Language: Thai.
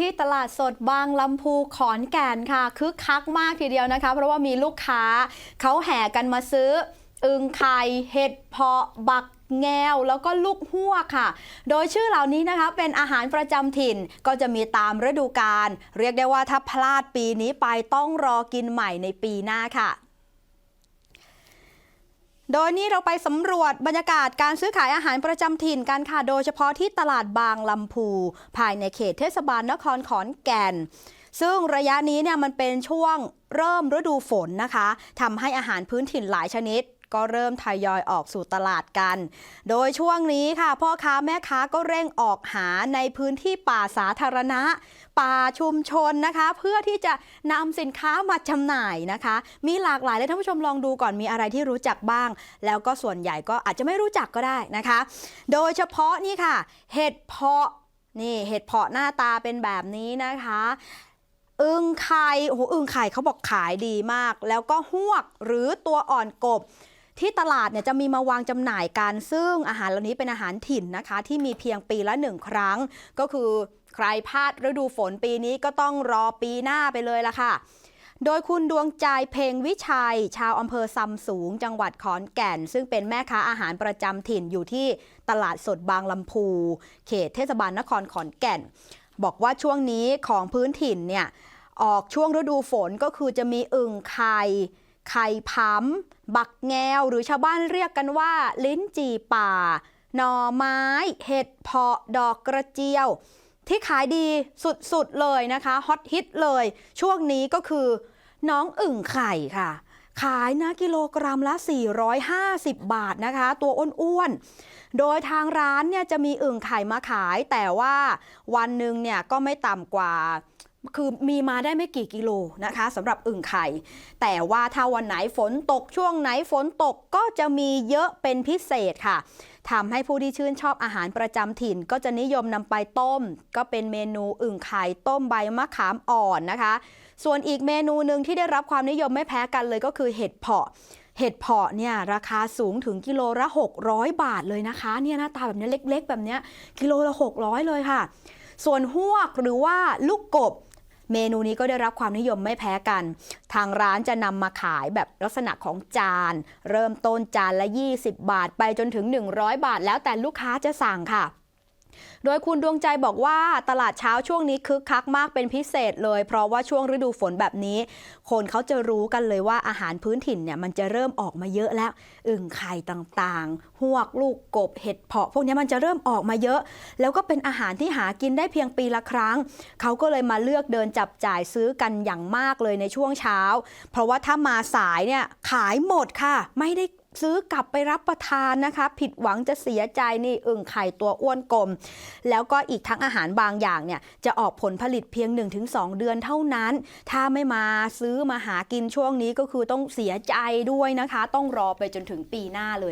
ที่ตลาดสดบางลำพูขอนแก่นค่ะคึกคักมากทีเดียวนะคะ เพราะว่ามีลูกค้าเขาแห่กันมาซื้อ อึงไข่เห็ดเพาะบักแงวแล้วก็ลูกหัวค่ะ โดยชื่อเหล่านี้นะคะเป็นอาหารประจำถิ่นก็จะมีตามฤดูกาลเรียกได้ว่าถ้าพลาดปีนี้ไปต้องรอกินใหม่ในปีหน้าค่ะ โดยนี้เราไปสำรวจบรรยากาศการซื้อขายอาหารประจำถิ่นกันค่ะ โดยเฉพาะที่ตลาดบางลำพู ภายในเขตเทศบาลนครขอนแก่น ซึ่งระยะนี้เนี่ยมันเป็นช่วงเริ่มฤดูฝนนะคะทำให้อาหารพื้นถิ่นหลายชนิด ก็เริ่มทยอยออกสู่ตลาดกัน โดยช่วงนี้ค่ะพ่อค้าแม่ค้าก็เร่งออกหาในพื้นที่ป่าสาธารณะ ป่าชุมชนนะคะ เพื่อที่จะนำสินค้ามาจำหน่ายนะคะ มีหลากหลายเลยท่านผู้ชมลองดูก่อนมีอะไรที่รู้จักบ้าง แล้วก็ส่วนใหญ่ก็อาจจะไม่รู้จักก็ได้นะคะ โดยเฉพาะนี่ค่ะ เห็ดเพาะนี่เห็ดเพาะหน้าตาเป็นแบบนี้นะคะอึงไข่โอ้โหอึงไข่เขาบอกขายดีมาก แล้วก็หวกหรือตัวอ่อนกบ ที่ตลาดเนี่ยจะมีมาวางจำหน่ายกันซึ่งอาหารเหล่านี้เป็นอาหารถิ่นนะคะ ที่มีเพียงปีละหนึ่งครั้ง ก็คือใครพลาดฤดูฝนปีนี้ก็ต้องรอปีหน้าไปเลยละค่ะโดยคุณดวงใจเพลงวิชัย ชาวอำเภอซำสูง จังหวัดขอนแก่น ซึ่งเป็นแม่ค้าอาหารประจำถิ่นอยู่ที่ตลาดสดบางลำพู เขตเทศบาลนครขอนแก่น บอกว่าช่วงนี้ของพื้นถิ่นเนี่ย ออกช่วงฤดูฝนก็คือจะมีอึ่งไข่ ไข่พำบักแงว หรือชาวบ้านเรียกกันว่า ลิ้นจี่ป่า หน่อไม้ เห็ดเพาะดอกกระเจียว ที่ขายดีสุดๆเลยนะคะฮอตฮิตเลย ช่วงนี้ก็คือ น้องอึ่งไข่ค่ะ ขายนะกิโลกรัมละ 450 บาทนะคะ ตัวอ้วนๆ โดยทางร้านเนี่ยจะมีอึ่งไข่มาขาย แต่ว่าวันหนึ่งเนี่ยก็ไม่ต่ำกว่า คือมีมาได้ไม่กี่กิโลนะคะสำหรับอึ่งไข่ แต่ว่าถ้าวันไหนฝนตกช่วงไหนฝนตกก็จะมีเยอะเป็นพิเศษค่ะทำให้ผู้ที่ชื่นชอบอาหารประจำถิ่น ก็จะนิยมนำไปต้ม ก็เป็นเมนูอึ่งไข่ต้มใบมะขามอ่อนนะคะ ส่วนอีกเมนูหนึ่งที่ได้รับความนิยมไม่แพ้กันเลยก็คือเห็ดเพาะเห็ดเพาะเนี่ยราคาสูงถึงกิโลละ 600 บาทเลยนะคะเนี่ยหน้าตาแบบนี้เล็ก ๆ แบบนี้กิโลละ 600 เลยค่ะ ส่วนหวกหรือว่าลูกกบ เมนูนี้ก็ได้รับความนิยมไม่แพ้กัน ทางร้านจะนำมาขายแบบลักษณะของจาน เริ่มต้นจานละ 20 บาท ไปจนถึง 100 บาท แล้วแต่ลูกค้าจะสั่งค่ะ โดยคุณดวงใจบอกว่าตลาดเช้าช่วงนี้คึกคักมากเป็นพิเศษเลย เพราะว่าช่วงฤดูฝนแบบนี้ คนเขาจะรู้กันเลยว่าอาหารพื้นถิ่นเนี่ยมันจะเริ่มออกมาเยอะแล้ว อึ่งไข่ต่างๆ หวกลูกกบเห็ดเพาะ พวกนี้มันจะเริ่มออกมาเยอะ แล้วก็เป็นอาหารที่หากินได้เพียงปีละครั้ง เขาก็เลยมาเลือกเดินจับจ่ายซื้อกันอย่างมากเลยในช่วงเช้า เพราะว่าถ้ามาสายเนี่ยขายหมดค่ะ ไม่ได้ ซื้อกลับไปรับประทานนะคะ ผิดหวังจะเสียใจนี่อึ่งไข่ตัวอ้วนกลม แล้วก็อีกทั้งอาหารบางอย่างเนี่ยจะออกผลผลิตเพียง 1-2 เดือนเท่านั้น ถ้าไม่มาซื้อมาหากินช่วงนี้ก็คือต้องเสียใจด้วยนะคะ ต้องรอไปจนถึงปีหน้าเลย